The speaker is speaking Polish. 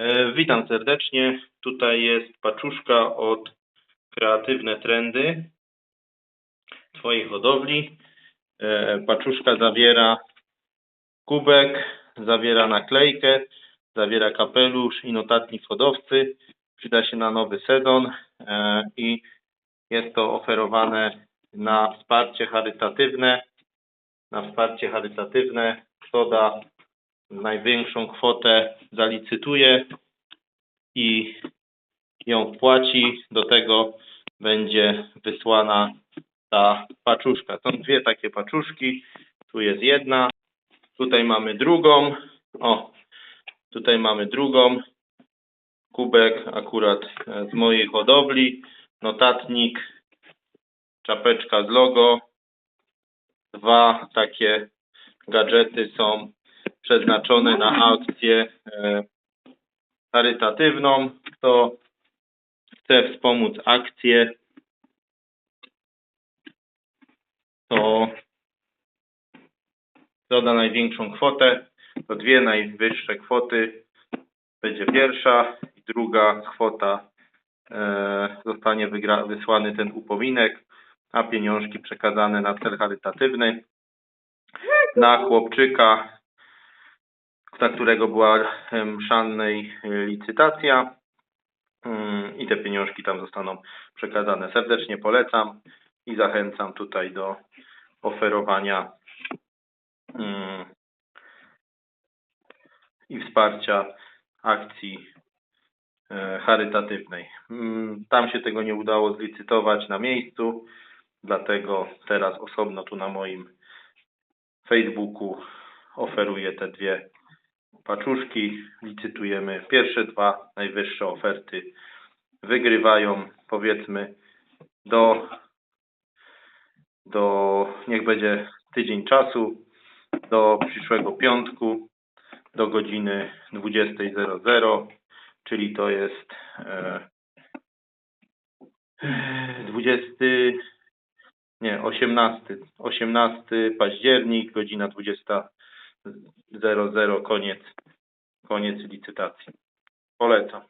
E, Witam serdecznie. Tutaj jest paczuszka od Kreatywne Trendy Twojej hodowli. E, Paczuszka zawiera kubek, zawiera naklejkę, zawiera kapelusz i notatnik hodowcy. Przyda się na nowy sezon e, i jest to oferowane na wsparcie charytatywne. Na wsparcie charytatywne. Kto da największą kwotę zalicytuje i ją wpłaci, do tego będzie wysłana ta paczuszka. Są dwie takie paczuszki. Tu jest jedna, tutaj mamy drugą. O, tutaj mamy drugą. Kubek akurat e, z mojej hodowli. Notatnik, czapeczka z logo. Dwa takie gadżety są przeznaczone na akcję e, charytatywną. Kto chce wspomóc akcję, to doda największą kwotę. To dwie najwyższe kwoty. Będzie pierwsza i druga kwota. E, zostanie wysłany ten upominek, a pieniążki przekazane na cel charytatywny. Na chłopczyka dla którego była em, mszalnej y, licytacja Mm, i te pieniążki tam zostaną przekazane. Serdecznie polecam i zachęcam tutaj do oferowania mm, i wsparcia akcji e, charytatywnej. Mm, Tam się tego nie udało zlicytować na miejscu, dlatego teraz osobno tu na moim Facebooku oferuję te dwie paczuszki. Licytujemy. Pierwsze dwa najwyższe oferty wygrywają powiedzmy do, do niech będzie tydzień czasu do przyszłego piątku do godziny 20.00 czyli to jest e, 20 nie 18 18 październik godzina 20.00 koniec koniec licytacji. Polecam